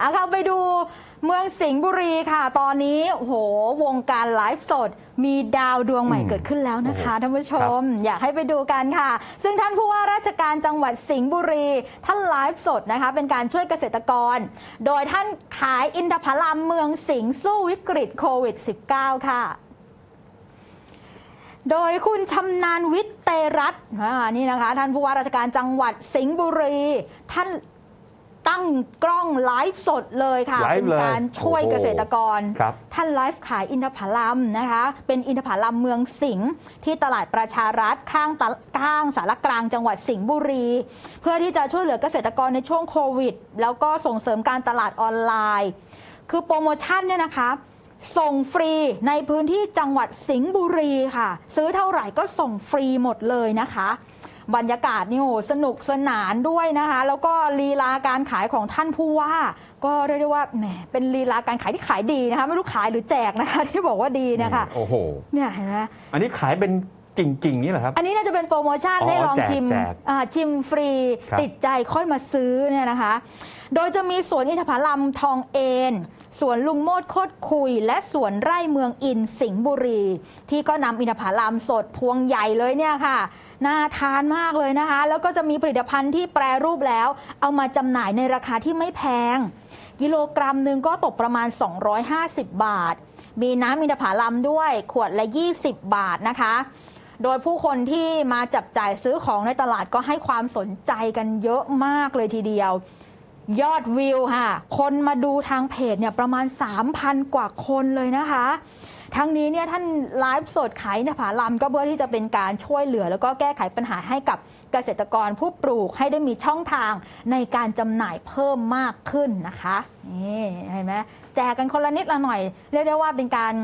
อะเข้าไปดูเมืองสิงห์บุรีค่ะ ตอนนี้โอ้โหวงการไลฟ์สด มีดาวดวงใหม่อืมเกิดขึ้นแล้วนะคะโอ้โหท่านผู้ชม อยากให้ไปดูกันค่ะ ซึ่งท่านผู้ว่าราชการจังหวัดสิงห์บุรี ท่านไลฟ์สดนะคะ เป็นการช่วยเกษตรกร โดยท่านขายอินทผลัมเมืองสิงห์สู้วิกฤตโควิด -19 ค่ะโดยคุณชำนาญวิทย์เตรัตน์อ่านี่นะคะ ท่านผู้ว่าราชการจังหวัดสิงห์บุรี ท่าน ตั้งกล้องไลฟ์สดเลยค่ะ ไลฟ์เป็นเลยการช่วยโอ้โหเกษตรกร ครับ ท่านไลฟ์ขายอินทผลัมนะคะ เป็นอินทผลัมเมืองสิงห์ที่ตลาดประชารัฐข้างตะข้างสารกลางจังหวัดสิงห์บุรี เพื่อที่จะช่วยเหลือเกษตรกรในช่วงโควิด แล้วก็ส่งเสริมการตลาดออนไลน์ คือโปรโมชั่นเนี่ยนะคะ ส่งฟรีในพื้นที่จังหวัดสิงห์บุรีค่ะ ซื้อเท่าไหร่ก็ส่งฟรีหมดเลยนะคะ บรรยากาศนี่โหสนุกสนานด้วยนะคะ แล้วก็ลีลาการขายของท่านผู้ว่า ก็เรียกได้ว่าแหมเป็นลีลาการขายที่ขายดีนะคะ ไม่รู้ขายหรือแจกนะคะ ที่บอกว่าดีนะคะโอ้โหเนี่ยเห็นไหมอันนี้ขายเป็น กิ่งๆนี่เหรอครับ อันนี้น่าจะเป็นโปรโมชั่นอ๋อได้ลองแจกชิมแจกอ่าชิมฟรีครับ ติดใจค่อยมาซื้อเนี่ยนะคะ โดยจะมีสวนอินทผลัมทองเอนสวนลุงโมดโคดคุย และสวนไร่เมืองอินสิงห์บุรี ที่ก็นำอินทผลัมสดพวงใหญ่เลยเนี่ยค่ะ น่าทานมากเลยนะคะ แล้วก็จะมีผลิตภัณฑ์ที่แปรรูปแล้ว เอามาจำหน่ายในราคาที่ไม่แพง กิโลกรัมหนึ่งก็ตกประมาณ 250 บาท มีน้ำอินทผลัมด้วยขวดละ 20 บาทนะคะ โดยผู้คนที่มาจับจ่ายซื้อของในตลาดก็ให้ความสนใจกันเยอะมากเลยทีเดียว ยอดวิวค่ะ คนมาดูทางเพจเนี่ยประมาณ 3,000 กว่าคนเลยนะคะ ทั้งนี้เนี่ยท่านไลฟ์สดขายนทผลัมก็เพื่อที่จะเป็นการช่วยเหลือ แล้วก็แก้ไขปัญหาให้กับเกษตรกรผู้ปลูกให้ได้มีช่องทางในการจำหน่ายเพิ่มมากขึ้นนะคะนี่เห็นไหมแจกกันคนละนิดละหน่อย เรียกได้ว่าเป็นการ